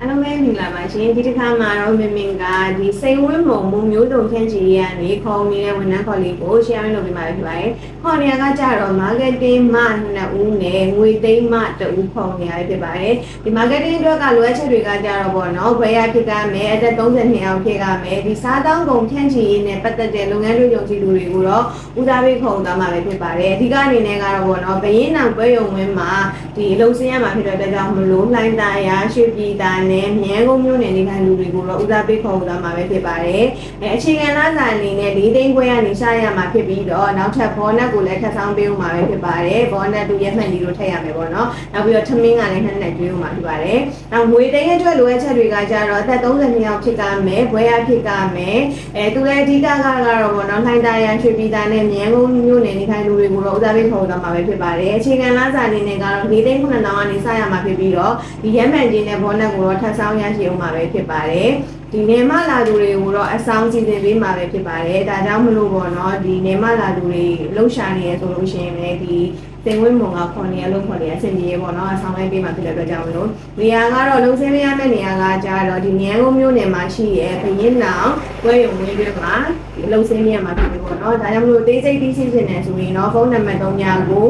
အားလုံးပဲမင်္ဂလာပါရှင်ဒီတစ်ခါမှာတော့မင်မင်က ဒီစိန်ဝင်းမုံမုံမျိုးတုံခန့်ချီရကနေခေါင်းနေတဲ့ဝန်ထမ်းခေါ်လေးကို share လုပ်ပေးမှာဖြစ်ပါတယ်ခေါင်းနေရာကကြတော့ marketing မနှစ်ဦးနဲ့ငွေသိမ်းမတဦးခေါင်းနေရဖြစ်ပါတယ်ဒီ marketing အတွက်ကလိုအပ်ချက်တွေကကြတော့ပေါ့နော်ဘယ်ရဖြစ်ကမယ်အသက်32အောင်ဖြစ်ကမယ်ဒီစားတောင်းကုန်ခန့်ချီရေးနဲ့ပတ်သက်တဲ့လုပ်ငန်းတွေယုံကြည်သူတွေကိုတော့ဦးစားပေးခုံသွားမှာပဲဖြစ်ပါတယ်အဓိကအနေနဲ့ကတော့ပေါ့နော်ဘရင်းနောင်ပွဲယုံဝင်းမှာဒီလုံစင်းရမှာဖြစ်တဲ့အတွက်ကြောင့်မလို့လိုင်းသားရရွှေပြည်သားနဲ့မြဲကုန်းမျိုးနယ်နေထိုင်လူတွေကိုတော့ဦးစားပေးခေါ်သွားမှာပဲဖြစ်ပါတယ်အဲအခြေခံလားစာအနေနဲ့၄သိန်းခွဲကနေစရမှာဖြစ်ပြီးတော့နောက်ထပ်ဘောနက်ကိုလည်းထပ်ဆောင်ပေးဦးမှာပဲဖြစ်ပါတယ်ဘောနက်တူရက်မှန်ကြီးတို့ထည့်ရမယ်ပေါ့နော်နောက်ပြီးတော့ထမင်းကလည်းနှစ်နှစ်ကျွေးဦးမှာဖြစ်ပါတယ်နောက်ငွေသိန်းအတွက်လိုအပ်ချက်တွေကကြတော့အသက်32ယောက်ဖြစ်ကမယ်ဘွဲရဖြစ်ကမယ်အဲသူလည်းအဓိကကတော့ပေါ့နော်လှိုင်းသားရရွှေပြည်သားနဲ့မြဲကုန်းမျိုးနယ်နေထိုင်လူတွေကိုတော့ဦးစားပေးခေါ်သွားမှာပဲဖြစ်ပါတယ်အခြေခံလားစာအနေနဲ့ကတော့၄သိန်း9000ကနေစရမှာဖြစ်ပြီးတော့ဒီရက်မှန်ကြီးနဲ့ဘောနက်ကိုတော့ထပ်ဆောင်ရရှိဦးမှာပဲဖြစ်ပါတယ်ဒီနေမလာသူတွေကိုတော့အဆောင်စီစဉ်ပေးမှာပဲဖြစ်ပါတယ်ဒါကြောင့်မလို့ပေါ့နော်ဒီနေမလာသူတွေလှုပ်ရှားနေရဆိုလို့ရှိရင်လည်းဒီသင်ဝင်းမုံကခေါ်နေရလို့ခေါ်နေရအဆင်ပြေရပေါ့နော်အဆောင်လိုက်ပေးမှာဖြစ်တဲ့အတွက်ကြောင့်မလို့နေရာကတော့လုံစင်းမရမယ့်နေရာကကြာတော့ဒီမြန်ကုန်းမျိုးနယ်မှာရှိရဲဘရင်နောင်ဝဲရုံဝင်းတွေမှာဒီလုံစင်းမရမှာဖြစ်ပြီပေါ့နော်ဒါကြောင့်မလို့သေးစိတ်သိရှိနေတယ်ဆိုရင်တော့ဖုန်းနံပါတ်3ညကို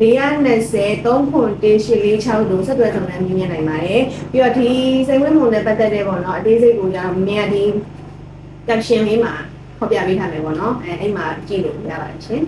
420 3.146တို့ဆက်သွယ်ဆောင်နဲ့မြင်မြင်နိုင်ပါတယ်ပြီးတော့ဒီစိတ်ဝင်မှုနဲ့ပတ်သက်တဲ့ပေါ့နော်အသေးစိတ်ကိုကြာမြင်ရဒီ caption လေးမှာဖော်ပြပေးထားမယ်ပေါ့နော်အဲအဲ့မှာကြည့်လို့ရပါတယ်ရှင်